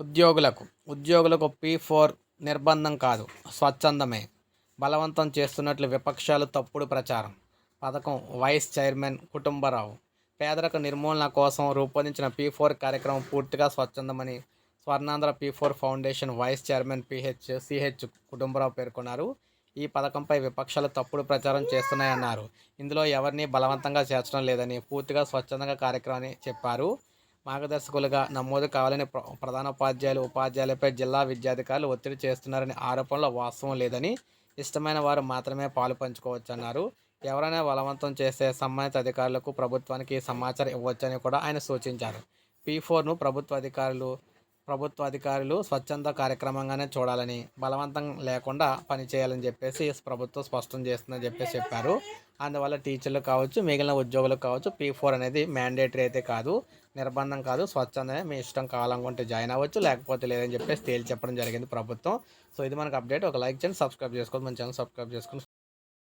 ఉద్యోగులకు ఉద్యోగులకు P four నిర్బంధం కాదు స్వచ్ఛందమే. బలవంతం చేస్తున్నట్లు విపక్షాలు తప్పుడు ప్రచారం. పథకం వైస్ చైర్మన్ కుటుంబరావు. పేదరిక నిర్మూలన కోసం రూపొందించిన పీ ఫోర్ కార్యక్రమం పూర్తిగా స్వచ్ఛందమని Swarnandhra P four foundation vice chairman PH CH Kutumbarao పేర్కొన్నారు. ఈ పథకంపై విపక్షాలు తప్పుడు ప్రచారం చేస్తున్నాయన్నారు. ఇందులో ఎవరిని బలవంతంగా చేర్చడం లేదని పూర్తిగా స్వచ్ఛందంగా కార్యక్రమాన్ని చెప్పారు. మార్గదర్శకులుగా నమోదు కావాలని ప్ర- ప్రధాన ఉపాధ్యాయులు ఉపాధ్యాయులపై జిల్లా విద్యాధికారులు ఒత్తిడి చేస్తున్నారని ఆరోపణలో వాస్తవం లేదని ఇష్టమైన వారు మాత్రమే పాలు పంచుకోవచ్చన్నారు. ఎవరైనా బలవంతం చేస్తే సంబంధిత అధికారులకు ప్రభుత్వానికి సమాచారం ఇవ్వచ్చని కూడా ఆయన సూచించారు. పీ ఫోర్ను ప్రభుత్వ అధికారులు ప్రభుత్వ అధికారులు స్వచ్ఛంద కార్యక్రమంగానే చూడాలని బలవంతం లేకుండా పనిచేయాలని చెప్పేసి ప్రభుత్వం స్పష్టం చేస్తుందని చెప్పేసి చెప్పారు. అందువల్ల టీచర్లు కావచ్చు మిగిలిన ఉద్యోగులు కావచ్చు పీ ఫోర్ అనేది మ్యాండేటరీ అయితే కాదు నిర్బంధం కాదు స్వచ్ఛందమే మీ ఇష్టం కావాలనుకుంటే జాయిన్ అవ్వచ్చు లేకపోతే లేదని చెప్పేసి తేల్చి చెప్పడం జరిగింది ప్రభుత్వం. సో ఇది మనకు అప్డేట్ ఒక లైక్ చేయండి సబ్స్క్రైబ్ చేసుకోండి మన ఛానల్ సబ్స్క్రైబ్ చేసుకుని